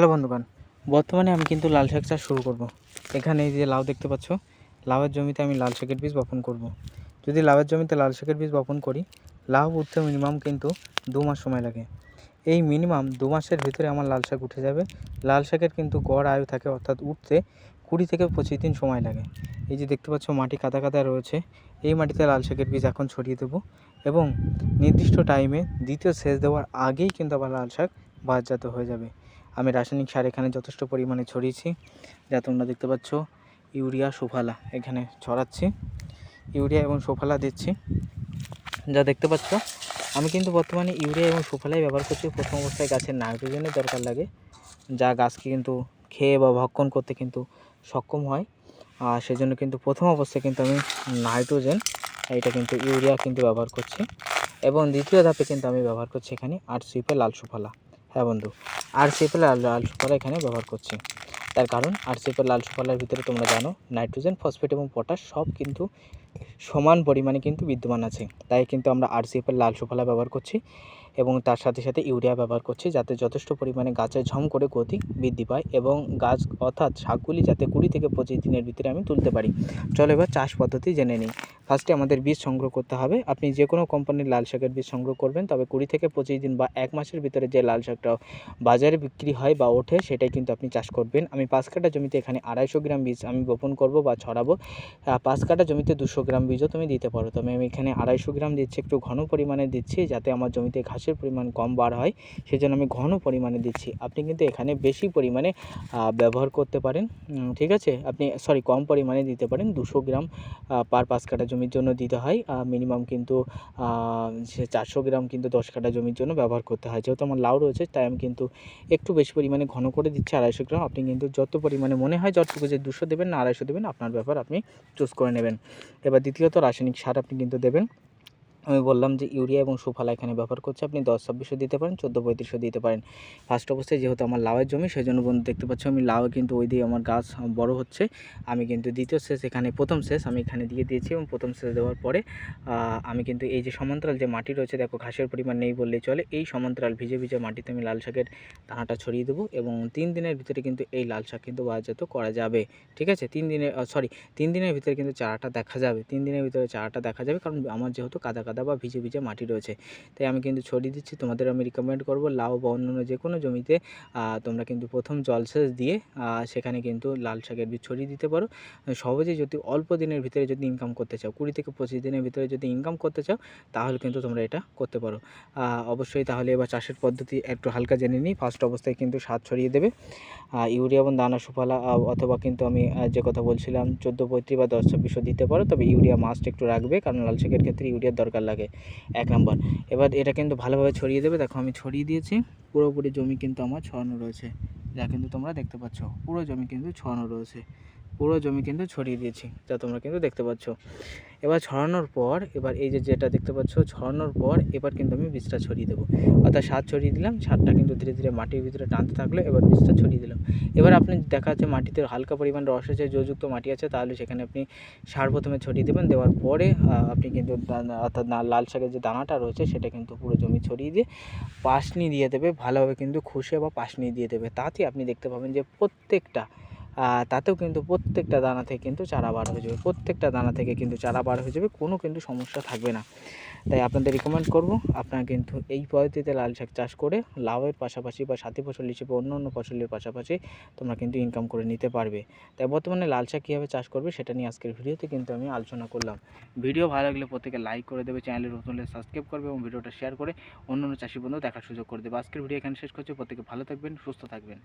Hello বন্ধুগণ, বর্তমানে আমি কিন্তু লাল শাক চাষ শুরু করব। এখানে এই যে লাউ দেখতে পাচ্ছ, লাউয়ের জমিতে আমি লাল শাকের বীজ বপন করব। যদি লাউয়ের জমিতে লাল শাকের বীজ বপন করি, লাউ উঠতে মিনিমাম কিন্তু দু মাস সময় লাগে। এই মিনিমাম দু মাসের ভিতরে আমার লাল শাক উঠে যাবে। লাল শাকের কিন্তু গড় আয়ু থাকে অর্থাৎ উঠতে কুড়ি থেকে পঁচিশ দিন সময় লাগে। এই যে দেখতে পাচ্ছ, মাটি কাদা কাদা রয়েছে। এই মাটিতে লাল শাকের বীজ এখন ছড়িয়ে দেবো এবং নির্দিষ্ট টাইমে দ্বিতীয় সেচ দেওয়ার আগেই কিন্তু আবার লাল শাক বাজাত হয়ে যাবে। আমি রাসায়নিক সার এখানে যথেষ্ট পরিমাণে ছড়িয়েছি, যা তোমরা দেখতে পাচ্ছ। ইউরিয়া, সুফালা এখানে ছড়াচ্ছি। ইউরিয়া এবং সুফালা দিচ্ছি। যা দেখতে পাচ্ছ, আমি কিন্তু বর্তমানে ইউরিয়া এবং সুফালাই ব্যবহার করছি। প্রথম অবস্থায় গাছের নাইট্রোজেনের দরকার লাগে, যা গাছকে কিন্তু খেয়ে বা ভক্ষণ করতে কিন্তু সক্ষম হয়। আর সেজন্য কিন্তু প্রথম অবস্থায় কিন্তু আমি নাইট্রোজেন এটা কিন্তু ইউরিয়া কিন্তু ব্যবহার করছি। এবং দ্বিতীয় ধাপে কিন্তু আমি ব্যবহার করছি এখানে আট সিপে লাল সুফালা। হ্যাঁ বন্ধু আর সিপের লাল লাল সুপারা এখানে ব্যবহার করছি। তার কারণ আর লাল সুপালার ভিতরে তোমরা জানো, নাইট্রোজেন, ফসফেট এবং পটাশ সব কিন্তু সমান পরিমাণে কিন্তু বিদ্যমান আছে। তাই কিন্তু আমরা আর সিপের লাল সুফলা ব্যবহার করছি এবং তার সাথে সাথে ইউরিয়া ব্যবহার করছি যাতে যথেষ্ট পরিমাণে গাছের ঝম করে গতি বৃদ্ধি পায় এবং গাছ অর্থাৎ শাকগুলি যাতে কুড়ি থেকে পঁচিশ দিনের ভিতরে আমি তুলতে পারি। চলো এবার চাষ পদ্ধতি জেনে নিই। ফার্স্টে আমাদের বীজ সংগ্রহ করতে হবে। আপনি যে কোনো কোম্পানির লাল শাকের বীজ সংগ্রহ করবেন, তবে কুড়ি থেকে পঁচিশ দিন বা এক মাসের ভিতরে যে লাল শাকটা বাজারে বিক্রি হয় বা ওঠে, সেটাই কিন্তু আপনি চাষ করবেন। আমি পাঁচ কাটা জমিতে এখানে আড়াইশো গ্রাম বীজ আমি বপন করব বা ছড়াবো। পাঁচ কাটা জমিতে দুশো গ্রাম বীজও তুমি দিতে পারো। তবে আমি এখানে আড়াইশো গ্রাম দিচ্ছি, একটু ঘন পরিমাণে দিচ্ছি যাতে আমার জমিতে ঘাসের পরিমাণ কম বার হয়। সেজন্য আমি ঘন পরিমাণে দিচ্ছি। আপনি কিন্তু এখানে বেশি পরিমাণে ব্যবহার করতে পারেন। ঠিক আছে? আপনি সরি কম পরিমাণে দিতে পারেন। দুশো গ্রাম পার পাঁচ কাটা জমির জন্য দিতে হয়। মিনিমাম কিন্তু সে চারশো গ্রাম কিন্তু দশ কাটা জমির জন্য ব্যবহার করতে হয়। যেহেতু আমার লাউ রয়েছে তাই আমি কিন্তু একটু বেশি পরিমাণে ঘন করে দিচ্ছি, আড়াইশো গ্রাম। আপনি কিন্তু যত পরিমাণে মনে হয় যতটুকু যে দুশো দেবেন না, আড়াইশো দেবেন, আপনার ব্যাপার আপনি চুজ করে নেবেন। এবার দ্বিতীয়ত রাসায়নিক সার আপনি কিন্তু দেবেন। আমি বললাম যে ইউরিয়া এবং সুফলা এখানে ব্যবহার করছে। আপনি দশ ছাব্বিশশো দিতে পারেন, চোদ্দ পঁয়ত্রিশশো দিতে পারেন। ফার্স্ট অবস্থায় যেহেতু আমার লাউয়ের জমি সেই জন্য বন্ধু দেখতে পাচ্ছ আমি লাউ কিন্তু ওই দিয়ে আমার গাছ বড় হচ্ছে। আমি কিন্তু দ্বিতীয় শেষ এখানে, প্রথম শেষ আমি এখানে দিয়ে দিয়েছি এবং প্রথম শেষ দেওয়ার পরে আমি কিন্তু এই যে সমান্তরাল যে মাটি রয়েছে, দেখো ঘাসের পরিমাণ নেই বললেই চলে। এই সমান্তরাল ভিজে ভিজে মাটিতে আমি লাল শাকের দানাটা ছড়িয়ে দেবো এবং তিন দিনের ভিতরে কিন্তু এই লাল শাক কিন্তু বাজারজাত করা যাবে। ঠিক আছে? তিন দিনের সরি তিন দিনের ভিতরে কিন্তু চারাটা দেখা যাবে। তিন দিনের ভিতরে চারাটা দেখা যাবে কারণ আমার যেহেতু কাদা কাদা বা ভিজে ভিজে মাটি রয়েছে। তাই আমি কিন্তু ছড়িয়ে দিচ্ছি, তোমাদের আমি রিকমেন্ড করব লাউ বা অন্যান্য যে কোনো জমিতে তোমরা কিন্তু প্রথম জলসেচ দিয়ে সেখানে কিন্তু লাল শাকের বীজ ছড়িয়ে দিতে পারো। সহজেই যদি অল্প দিনের ভিতরে যদি ইনকাম করতে চাও, কুড়ি থেকে পঁচিশ দিনের ভিতরে যদি ইনকাম করতে চাও, তাহলে কিন্তু তোমরা এটা করতে পারো। অবশ্যই তাহলে এবার চাষের পদ্ধতি একটু হালকা জেনে নিই। ফার্স্ট অবস্থায় কিন্তু সার ছড়িয়ে দেবে। ইউরিয়া এবং দানা সুফলা অথবা কিন্তু আমি যে কথা বলছিলাম, চোদ্দ পঁয়ত্রিশ বা দশ ছাব্বিশশো দিতে পারো, তবে ইউরিয়া মাস্ট একটু রাখবে, কারণ লাল শাকের ক্ষেত্রে ইউরিয়ার দরকার লাগে এক নম্বর। এবার এটা কিন্তু ভালোভাবে ছড়িয়ে দেবে। দেখো আমি ছড়িয়ে দিয়েছি। পুরোপুরি জমি কিন্তু আমার ছড়ানো রয়েছে। যা কিন্তু তোমরা দেখতে পাচ্ছ। পুরো জমি কিন্তু ছড়ানো রয়েছে। পুরো জমি কিন্তু ছড়িয়ে দিয়েছি, যা তোমরা কিন্তু দেখতে পাচ্ছ। এবার ছড়ানোর পর, এবার এই যে যেটা দেখতে পাচ্ছ, ছড়ানোর পর এবার কিন্তু আমি বীজটা ছড়িয়ে দেবো। অর্থাৎ সার ছড়িয়ে দিলাম, সারটা কিন্তু ধীরে ধীরে মাটির ভিতরে টানতে থাকল, এবার বীজটা ছড়িয়ে দিলাম। এবার আপনি দেখা যাচ্ছে মাটিতে হালকা পরিমাণ রস আছে জযুক্ত মাটি আছে, তাহলে সেখানে আপনি সার প্রথমে ছড়িয়ে দেবেন, দেওয়ার পরে আপনি কিন্তু অর্থাৎ লাল শাকের যে দানাটা রয়েছে, সেটা কিন্তু পুরো জমি ছড়িয়ে দিয়ে পাশনি দিয়ে দেবে, ভালোভাবে কিন্তু খুশে বা পাশনি দিয়ে দেবে। তাতে আপনি দেখতে পাবেন যে প্রত্যেকটা তাতেও কিন্তু প্রত্যেকটা দানা থেকে কিন্তু চারা বার হয়ে যাবে। প্রত্যেকটা দানা থেকে কিন্তু চারা বার হয়ে যাবে, কোনো কিন্তু সমস্যা থাকবে না। তাই আপনাদের রিকমেন্ড করব, আপনারা কিন্তু এই পদ্ধতিতে লাল শাক চাষ করে লাভের পাশাপাশি বা সাথী ফসল হিসেবে অন্য অন্য ফসলের পাশাপাশি তোমরা কিন্তু ইনকাম করে নিতে পারবে। তাই বর্তমানে লাল শাক কীভাবে চাষ করবে সেটা নিয়ে আজকের ভিডিওতে কিন্তু আমি আলোচনা করলাম। ভিডিও ভালো লাগলে প্রত্যেকে লাইক করে দেবে চ্যানেলের নতুন সাবস্ক্রাইব করবে এবং ভিডিওটা শেয়ার করে অন্য অন্য চাষি বন্ধু দেখার সুযোগ করে দেবে। আজকের ভিডিও এখানে শেষ করছি, প্রত্যেকে ভালো থাকবেন, সুস্থ থাকবেন।